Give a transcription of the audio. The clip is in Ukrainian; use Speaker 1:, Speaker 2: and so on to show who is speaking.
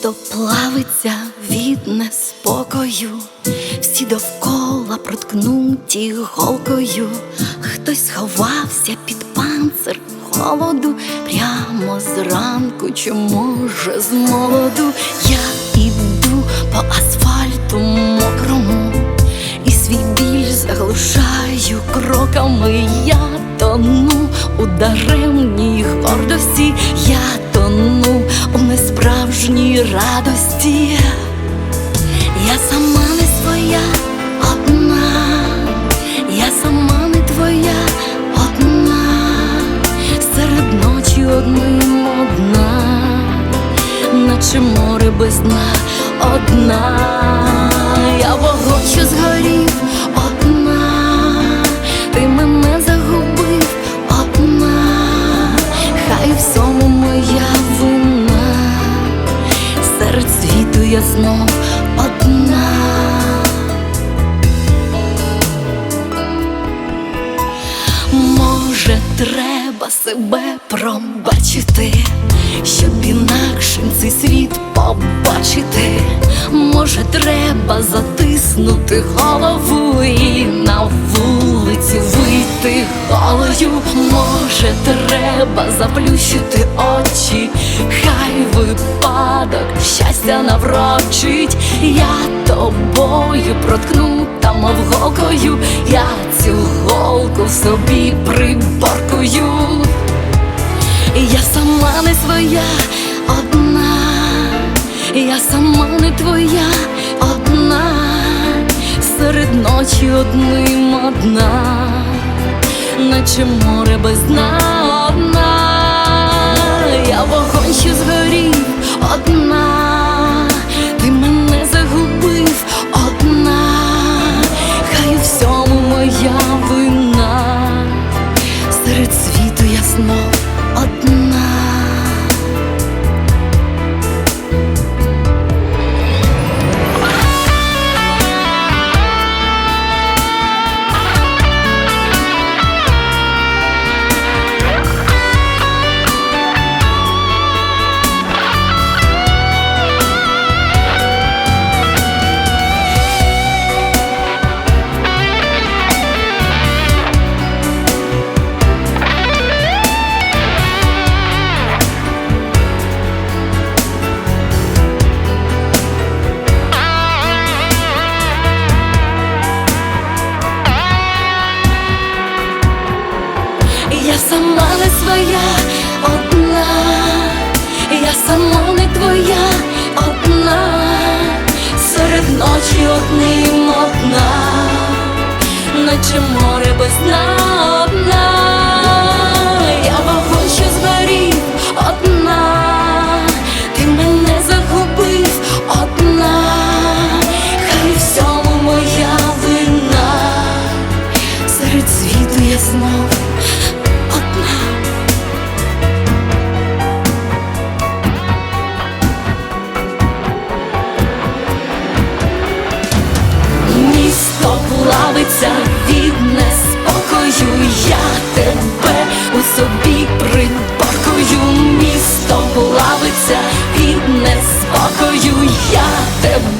Speaker 1: Місто плавиться від неспокою, всі довкола проткнуті голкою, хтось сховався під панцир холоду, прямо зранку, чи може з молоду я іду по асфальту мокрому, і свій біль заглушаю кроками. Я тону у радості. Я сама не своя одна, я сама не твоя одна, серед ночі одним одна, наче море без дна одна, я вогонь, що згорів світу я знов одна. Може, треба себе пробачити, щоб інакшим цей світ побачити. Може, треба затиснути голову і на вулицю вийти голою. Може, треба заплющити очі, хай випадок щастя наврочить. Я тобою проткнута, мов голкою, я цю голку собі приборкую. Я сама не своя одна, я сама не твоя одна, серед ночі одним одна, наче море без дна знов одним одна, наче море без дна. Одна, я вогонь, згорів одна, ти мене загубив одна, хай всьому моя вина, серед світу я знов Я тебе